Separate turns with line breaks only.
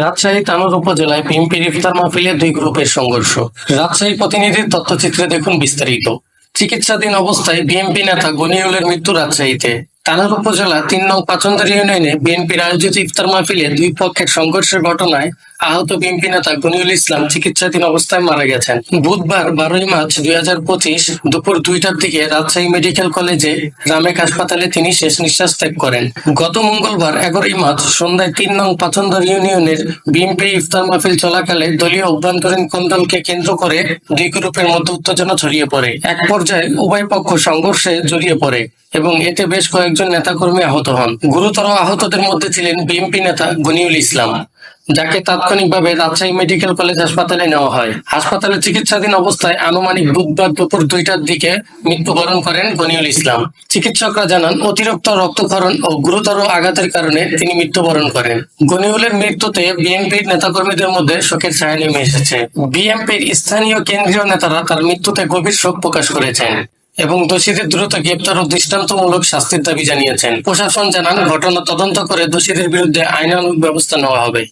রাজশাহী তানোর উপজেলায় পিএমপির ইফতার মাহফিলে দুই গ্রুপের সংঘর্ষ রাজশাহী প্রতিনিধির তথ্যচিত্রে দেখুন বিস্তারিত চিকিৎসাধীন অবস্থায় বিএমপি নেতা গনিউলের মৃত্যু রাজশাহীতে টানার উপজেলা তিন নং পাচন্দর ইউনিয়নে বিএনপির আয়োজিত ইফতার মাহফিলে দুই পক্ষের সংঘর্ষের ঘটনায় আহত বিএনপি নেতা গনিউল ইসলাম চিকিৎসাধীন অবস্থায় মারা গেছেন বুধবার বারোই মার্চ দুই হাজার পঁচিশ দুপুর দুইটার দিকে রাজশাহী মেডিকেল কলেজে রামেক হাসপাতালে তিনি শেষ নিঃশ্বাস ত্যাগ করেন গত মঙ্গলবার এগারোই মার্চ সন্ধ্যায় তিন নং পাচন্দর ইউনিয়নের বিএনপি ইফতার মাহফিল চলাকালে দলীয় অভ্যন্তরীণ কন্দলকে কেন্দ্র করে দুই গ্রুপের মধ্যে উত্তেজনা ছড়িয়ে পড়ে এক পর্যায়ে উভয় পক্ষ সংঘর্ষে জড়িয়ে পড়ে এবং এতে বেশ কয়েক কয়েকজন নেতাকর্মী আহত হন গুরুতর আহতদের মধ্যে ছিলেন বিএনপি নেতা গনিউল ইসলাম যাকে তাৎক্ষণিকভাবে রাজশাহী মেডিকেল কলেজ হাসপাতালে নেওয়া হয় হাসপাতালে চিকিৎসাধীন অবস্থায় আনুমানিক বুধবার দুপুর দুইটার দিকে মৃত্যুবরণ করেন গনিউল ইসলাম চিকিৎসকরা জানান অতিরিক্ত রক্তক্ষরণ ও গুরুতর আঘাতের কারণে তিনি মৃত্যুবরণ করেন গনিউলের মৃত্যুতে বিএনপির নেতাকর্মীদের মধ্যে শোকের ছায়া নেমে এসেছে বিএনপির স্থানীয় কেন্দ্রীয় নেতারা তার মৃত্যুতে গভীর শোক প্রকাশ করেছেন এবং দোষীদের দ্রুত গ্রেপ্তার ও দৃষ্টান্তমূলক শাস্তির দাবি জানিয়েছেন প্রশাসন জানান ঘটনা তদন্ত করে দোষীদের বিরুদ্ধে আইনানুগ ব্যবস্থা নেওয়া হবে